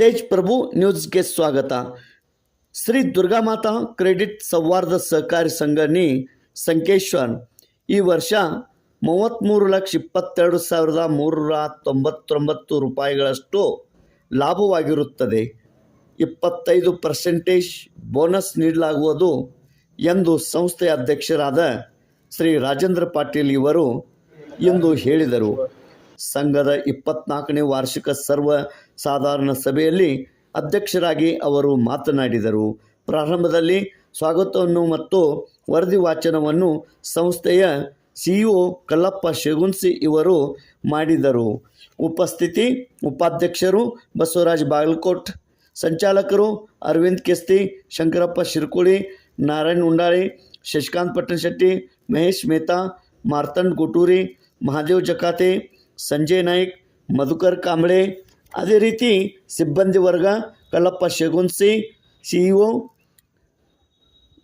ತೇಜ್ ಪ್ರಭು ನ್ಯೂಸ್ಗೆ ಸ್ವಾಗತ. ಶ್ರೀ ದುರ್ಗಾಮಾತಾ ಕ್ರೆಡಿಟ್ ಸೌಹಾರ್ದ ಸಹಕಾರಿ ಸಂಘನಿ ಸಂಕೇಶ್ವರ್. ಈ ವರ್ಷ ಮೂವತ್ತ್ಮೂರು ಲಕ್ಷ ಇಪ್ಪತ್ತೆರಡು ಸಾವಿರದ ಮೂರರ ತೊಂಬತ್ತೊಂಬತ್ತು ರೂಪಾಯಿಗಳಷ್ಟು ಲಾಭವಾಗಿರುತ್ತದೆ. ಇಪ್ಪತ್ತೈದು ಪರ್ಸೆಂಟೇಜ್ ಬೋನಸ್ ನೀಡಲಾಗುವುದು ಎಂದು ಸಂಸ್ಥೆಯ ಅಧ್ಯಕ್ಷರಾದ ಶ್ರೀ ರಾಜೇಂದ್ರ ಪಾಟೀಲ್ ಇವರು ಎಂದು ಹೇಳಿದರು. ಸಂಘದ ಇಪ್ಪತ್ನಾಲ್ಕನೇ ವಾರ್ಷಿಕ ಸರ್ವ ಸಾಧಾರಣ ಸಭೆಯಲ್ಲಿ ಅಧ್ಯಕ್ಷರಾಗಿ ಅವರು ಮಾತನಾಡಿದರು. ಪ್ರಾರಂಭದಲ್ಲಿ ಸ್ವಾಗತವನ್ನು ಮತ್ತು ವರದಿ ವಾಚನವನ್ನು ಸಂಸ್ಥೆಯ ಸಿಇಒ ಕಲ್ಲಪ್ಪ ಶಗುನ್ಸಿ ಇವರು ಮಾಡಿದರು. ಉಪಸ್ಥಿತಿ, ಉಪಾಧ್ಯಕ್ಷರು ಬಸವರಾಜ್ ಬಾಗಲಕೋಟ್, ಸಂಚಾಲಕರು ಅರವಿಂದ್ ಕೆಸ್ತಿ, ಶಂಕರಪ್ಪ ಶಿರ್ಕುಳಿ, ನಾರಾಯಣ್ ಉಂಡಾಳಿ, ಶಶಿಕಾಂತ್ ಪಟ್ಟಣಶೆಟ್ಟಿ, ಮಹೇಶ್ ಮೆಹ್ತಾ, ಮಾರ್ತಂಡ್ ಗುಟೂರಿ, ಮಹಾದೇವ್ ಜಕಾತೆ, ಸಂಜಯ್ ನಾಯ್ಕ್, ಮಧುಕರ್ ಕಾಂಬಳೆ ಅದೇ ರೀತಿ ಸಿಬ್ಬಂದಿ ವರ್ಗ, ಕಲ್ಲಪ್ಪ ಶಗುನ್ಸಿ ಸಿಇಒ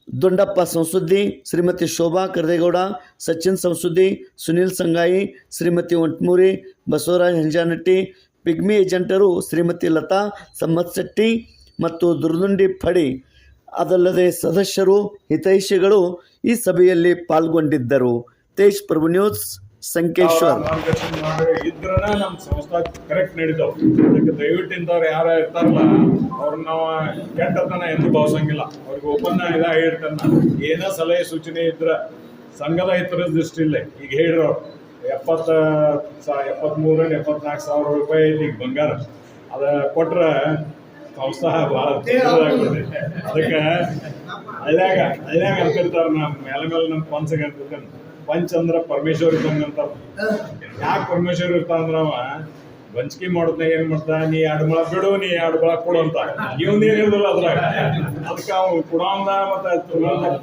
ದೊಂಡಪ್ಪ ಸಂಸುದ್ದಿ, ಶ್ರೀಮತಿ ಶೋಭಾ ಕರ್ದೇಗೌಡ, ಸಚಿನ್ ಸಂಸುದ್ದಿ, ಸುನಿಲ್ ಸಂಗಾಯಿ, ಶ್ರೀಮತಿ ಒಂಟ್ಮೂರಿ ಬಸವರಾಜ್ ಹಂಜಾನಟ್ಟಿ, ಪಿಗ್ಮಿ ಏಜೆಂಟರು ಶ್ರೀಮತಿ ಲತಾ ಸಮ್ಮತ್ಶೆಟ್ಟಿ ಮತ್ತು ದುರ್ದುಂಡಿ ಫಡಿ. ಅದಲ್ಲದೆ ಸದಸ್ಯರು, ಹಿತೈಷಿಗಳು ಈ ಸಭೆಯಲ್ಲಿ ಪಾಲ್ಗೊಂಡಿದ್ದರು. ತೇಜ್ ಪ್ರಭು ನ್ಯೂಸ್ ಸಂಕೇಶ್ವರ್. ಮಾರ್ಗದರ್ಶನ ಇದ್ರನ ನಮ್ಮ ಸಂಸ್ಥೆ ಕರೆಕ್ಟ್ ನಡೀತಾವ. ಅದಕ್ಕೆ ದಯವಿಟ್ಟು ಇಂಥವ್ರು ಯಾರ ಇರ್ತಾರಲ್ಲ, ಅವ್ರನ್ನ ನಾವು ಕೆಟ್ಟತನ ಎಂದು ಭಾವಿಸಂಗಿಲ್ಲ. ಅವ್ರಿಗೆ ಓಪನ್ ಇದ, ಹೇಳಿರ್ತಾನ ಏನೋ ಸಲಹೆ ಸೂಚನೆ ಇದ್ರ ಸಂಘದ ಹಿತರ ದೃಷ್ಟಿಲ್ಲ ಈಗ ಹೇಳಿರೋ ಎಪ್ಪತ್ತ ಸಾ ಎಪ್ಪತ್ಮೂರ ಎಪ್ಪತ್ನಾಲ್ಕು ಸಾವಿರ ರೂಪಾಯಿ ಐತಿ ಈಗ ಬಂಗಾರ. ಅದ ಕೊಟ್ರ ಸಂಸ್ಥಾ ಭಾಳ ಅದಕ್ಕೆ ಅದಾಗ ಹಳ್ಳ್ಯಾಗ ಅಂತಿರ್ತಾರೆ ನಮ್ಮ, ಮೇಲೆ ಮೇಲೆ ನಮ್ಮ ಅಂತಿರ್ತಾನೆ ಪಂಚ ಅಂದ್ರ ಪರಮೇಶ್ವರ್ ಬಂದಂತ ಯಾಕೆ ಪರಮೇಶ್ವರ್ ಇರ್ತಾನಂದ್ರ ಅವ? ಬಂಚಿಕೆ ಮಾಡೋದ್ನಾಗ ಏನ್ ಮಾಡ್ತಾ? ನೀ ಎರಡು ಮೊಳ ಬಿಡು, ನೀ ಎರಡು ಮೊಳ ಕೊಡು ಅಂತ. ಇವನ್ ಏನಿರೋದಿಲ್ಲ ಅದ್ರಾಗ? ಅದಕ್ಕೆ ಅವ್ ಕುಡಾಂದ ಮತ್ತೆ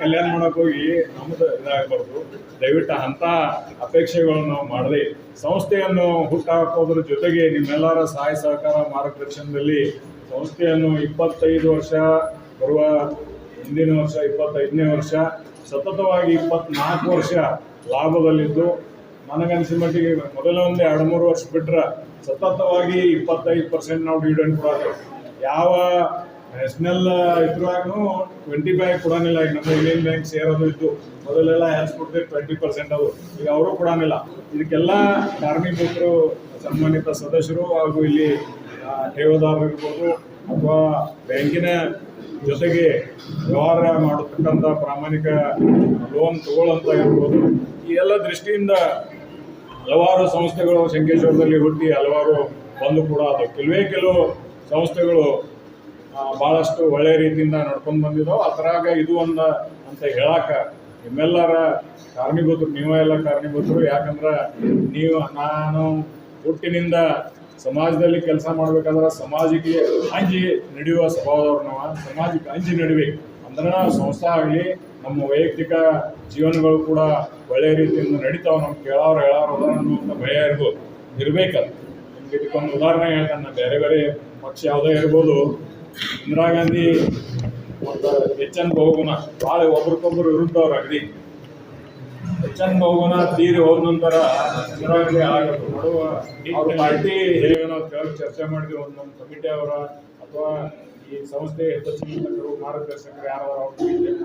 ಕಲ್ಯಾಣ ಮಾಡಕ್ ಹೋಗಿ ನಮ್ದು ಇದಾಗಬಾರ್ದು. ದಯವಿಟ್ಟು ಅಂತ ಅಪೇಕ್ಷೆಗಳನ್ನು ನಾವು ಮಾಡದೆ ಸಂಸ್ಥೆಯನ್ನು ಹುಟ್ಟಾಕೋದ್ರ ಜೊತೆಗೆ ನಿಮ್ಮೆಲ್ಲರ ಸಹಾಯ ಸಹಕಾರ ಮಾರ್ಗದರ್ಶನದಲ್ಲಿ ಸಂಸ್ಥೆಯನ್ನು ಇಪ್ಪತ್ತೈದು ವರ್ಷ ಬರುವ ಹಿಂದಿನ ವರ್ಷ, ಇಪ್ಪತ್ತೈದನೇ ವರ್ಷ ಸತತವಾಗಿ ಇಪ್ಪತ್ನಾಲ್ಕು ವರ್ಷ ಲಾಭದಲ್ಲಿದ್ದು ನನಗನ್ಸಿದ ಮಟ್ಟಿಗೆ ಮೊದಲ ಒಂದು ಎರಡು ಮೂರು ವರ್ಷ ಬಿಟ್ಟರೆ ಸತತವಾಗಿ ಇಪ್ಪತ್ತೈದು ಪರ್ಸೆಂಟ್ ನಾವು ಡಿವಿಡೆಂಡ್ ಕೊಡೋದು ಯಾವ ನ್ಯಾಷನಲ್ ಇದ್ರಾಗೂ ಟ್ವೆಂಟಿ ಫೈವ್ ಕೊಡೋಣಿಲ್ಲ ಈಗ ನಮ್ಮ ಇಂಡಿಯನ್ ಬ್ಯಾಂಕ್ ಸೇರೋದು ಇತ್ತು ಮೊದಲೆಲ್ಲ ಹೆಲ್ಸ್ ಕೊಡ್ತೀವಿ ಟ್ವೆಂಟಿ ಪರ್ಸೆಂಟ್ ಅದು. ಈಗ ಅವರು ಕೊಡೋಣಿಲ್ಲ ಇದಕ್ಕೆಲ್ಲ ಕಾರ್ಮಿಕರು, ಸನ್ಮಾನಿತ ಸದಸ್ಯರು ಹಾಗೂ ಇಲ್ಲಿ ಠೇವದಾರರು ಇರ್ಬೋದು ಅಥವಾ ಬ್ಯಾಂಕಿನ ಜೊತೆಗೆ ವ್ಯವಹಾರ ಮಾಡತಕ್ಕಂಥ ಪ್ರಾಮಾಣಿಕ ಲೋನ್ ತಗೊಳ್ಳಂತ ಇರ್ಬೋದು. ಈ ಎಲ್ಲ ದೃಷ್ಟಿಯಿಂದ ಹಲವಾರು ಸಂಸ್ಥೆಗಳು ಶಂಕೇಶ್ವರದಲ್ಲಿ ಹುಟ್ಟಿ ಹಲವಾರು ಬಂದು ಕೂಡ ಅದು ಕೆಲವೇ ಕೆಲವು ಸಂಸ್ಥೆಗಳು ಭಾಳಷ್ಟು ಒಳ್ಳೆಯ ರೀತಿಯಿಂದ ನಡ್ಕೊಂಡು ಬಂದಿದ್ದಾವೆ ಅದರಾಗ ಇದು ಒಂದು ಅಂತ ಹೇಳಕ್ಕೆ ನಿಮ್ಮೆಲ್ಲರ ಕಾರಣೀಭೂತರು, ನೀವೇ ಎಲ್ಲ ಕಾರಣೀಭೂತರು. ಯಾಕಂದ್ರೆ ನೀವು, ನಾನು ಹುಟ್ಟಿನಿಂದ ಸಮಾಜದಲ್ಲಿ ಕೆಲಸ ಮಾಡ್ಬೇಕಾದ್ರೆ ಸಮಾಜಕ್ಕೆ ಅಂಜಿ ನಡೆಯುವ ಸ್ವಭಾವದವ್ರು ನಾವು. ಸಮಾಜಕ್ಕೆ ಅಂಜಿ ನಡಿಬೇಕು. ಅಂದ್ರೆ ಸಂಸ್ಥೆ ಆಗಲಿ, ನಮ್ಮ ವೈಯಕ್ತಿಕ ಜೀವನಗಳು ಕೂಡ ಒಳ್ಳೆಯ ರೀತಿಯಿಂದ ನಡೀತಾವ ನಮ್ಮ ಕೇಳೋರು ಹೇಳೋರು ಅನ್ನೋ ಅನ್ನುವಂಥ ಭಯ ಇರ್ಬೋದು. ಇರ್ಬೇಕದು. ನಿಮ್ಗೆ ಇದಕ್ಕೊಂದು ಉದಾಹರಣೆ ಹೇಳ್ತಾನೆ ಬೇರೆ ಬೇರೆ ಪಕ್ಷ ಯಾವುದೇ ಇರ್ಬೋದು ಇಂದಿರಾ ಗಾಂಧಿ ಮತ್ತು ಎಚ್ ಎನ್ ಬಹುಗುಣ. ಭಾಳ ಒಬ್ರಿಗೊಬ್ರು ವಿರುದ್ಧವ್ರು ಅಗದಿ. ಎಚ್ ಹೋಗೋಣ, ತೀರಿ ಹೋದ ನಂತರ ಗಾಂಧಿ ಆಗೋದು ಪಾರ್ಟಿ ಹೇಗೇನೋ ಚರ್ಚೆ ಮಾಡಿದ್ವಿ ಒಂದು ನಮ್ಮ ಕಮಿಟಿ ಅವರ ಅಥವಾ ಈ ಸಂಸ್ಥೆ ಹಿತಚಿಂತಕರು ಮಾರ್ಗದರ್ಶಕರು ಯಾರು ಅವ್ರ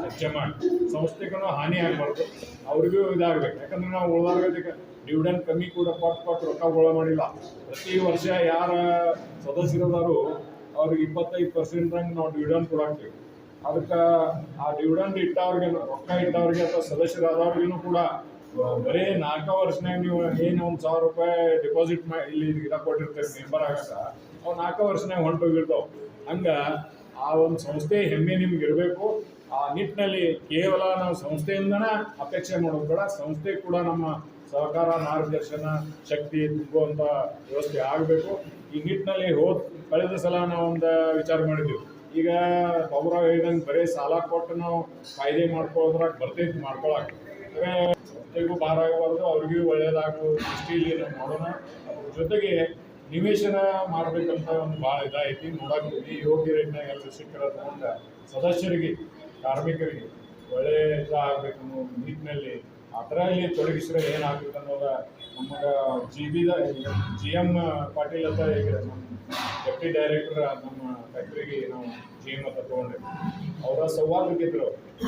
ಚರ್ಚೆ ಮಾಡಿ. ಸಂಸ್ಥೆಗೂ ಹಾನಿ ಆಗಬಾರ್ದು, ಅವ್ರಿಗೂ ಇದಾಗಬೇಕು. ಯಾಕಂದ್ರೆ ನಾವು ಉಳಿದಾಗ ಡಿವಿಡೆಂಡ್ ಕಮ್ಮಿ ಕೂಡ ಪಾಟ್ ಪಾಟ್ ರೊಕ್ಕ ಉಳ ಮಾಡಿಲ್ಲ. ಪ್ರತಿ ವರ್ಷ ಯಾರ ಸದಸ್ಯರದಾರು ಅವ್ರಿಗೆ ಇಪ್ಪತ್ತೈದು ಪರ್ಸೆಂಟ್ರಂಗೆ ನಾವು ಡಿವಿಡೆಂಡ್ ಕೊಡಾಕ್ತೀವಿ ಅದಕ್ಕೆ ಆ ಡಿವಿಡೆಂಡ್ ಇಟ್ಟವ್ರಿಗೆ ರೊಕ್ಕ ಇಟ್ಟವ್ರಿಗೆ ಅಥವಾ ಸದಸ್ಯರಾದವ್ರಿಗೂ ಕೂಡ ಬರೀ ನಾಲ್ಕು ವರ್ಷನಾಗ ನೀವು ಏನು ಒಂದು ಸಾವಿರ ರೂಪಾಯಿ ಡೆಪಾಸಿಟ್ ಮಾಡಿ ಇಲ್ಲಿ ಇದ ಕೊಟ್ಟಿರ್ತೀರಿ ಮೆಂಬರ್ ಆಗಕ್ಕ, ಅವು ನಾಲ್ಕು ವರ್ಷನಾಗ ಹೊಂಟೋಗಿರ್ತಾವೆ. ಹಂಗೆ ಆ ಒಂದು ಸಂಸ್ಥೆ ಹೆಮ್ಮೆ ನಿಮ್ಗೆ ಇರಬೇಕು. ಆ ನಿಟ್ಟಿನಲ್ಲಿ ಕೇವಲ ನಾವು ಸಂಸ್ಥೆಯಿಂದನೇ ಅಪೇಕ್ಷೆ ಮಾಡೋದು ಬೇಡ. ಸಂಸ್ಥೆ ಕೂಡ ನಮ್ಮ ಸಹಕಾರ, ಮಾರ್ಗದರ್ಶನ, ಶಕ್ತಿ ತುಂಬುವಂಥ ವ್ಯವಸ್ಥೆ ಆಗಬೇಕು. ಈ ನಿಟ್ಟಿನಲ್ಲಿ ಹೋದ್, ಕಳೆದ ಸಲ ನಾವೊಂದು ವಿಚಾರ ಮಾಡಿದ್ವಿ. ಈಗ ಬಾಬುರಾವ್ ಹೇಳಿದಂಗೆ ಬರೀ ಸಾಲ ಕೊಟ್ಟು ನಾವು ಕಾಯ್ದೆ ಮಾಡ್ಕೊಳ್ಳೋದ್ರಾಗ ಬರ್ತೈತಿ ಮಾಡ್ಕೊಳಕ್ ಜೊತೆಗೂ ಭಾರ ಆಗಬಾರ್ದು, ಅವ್ರಿಗೂ ಒಳ್ಳೇದಾಗೋ ದೃಷ್ಟಿಯಲ್ಲಿ ನಾವು ಅದ್ರ ಜೊತೆಗೆ ನಿವೇಶನ ಮಾಡಬೇಕಂತ ಒಂದು ಭಾಳ ಇದಾಯ್ತಿ ನೋಡಕ್ ಈ ಯೋಗ್ಯ ರೇಟ್ನಾಗ ಎಲ್ಲ ಸಿಕ್ಕರ ಸದಸ್ಯರಿಗೆ, ಕಾರ್ಮಿಕರಿಗೆ ಒಳ್ಳೆಯ ಇದಾಗಬೇಕು ಅನ್ನೋ ನಿಟ್ಟಿನಲ್ಲಿ ಅದರಲ್ಲಿ ತೊಡಗಿಸಿದ್ರೆ ಏನಾಗುತ್ತೆ ಅನ್ನೋದ ನಮಗೆ ಜಿ ಬಿದ ಜಿ ಎಂ ಪಾಟೀಲ್ ಅಂತ ಈಗ ನಮ್ಮ ಡೆಪ್ಟಿ ಡೈರೆಕ್ಟರ್ ನಮ್ಮ ಫ್ಯಾಕ್ಟ್ರಿಗೆ ನಾವು ಜಿ ಎಂ ಅಂತ ತೊಗೊಂಡಿದ್ವಿ ಅವರ ಸಂವಾದಕ್ಕಿದ್ರು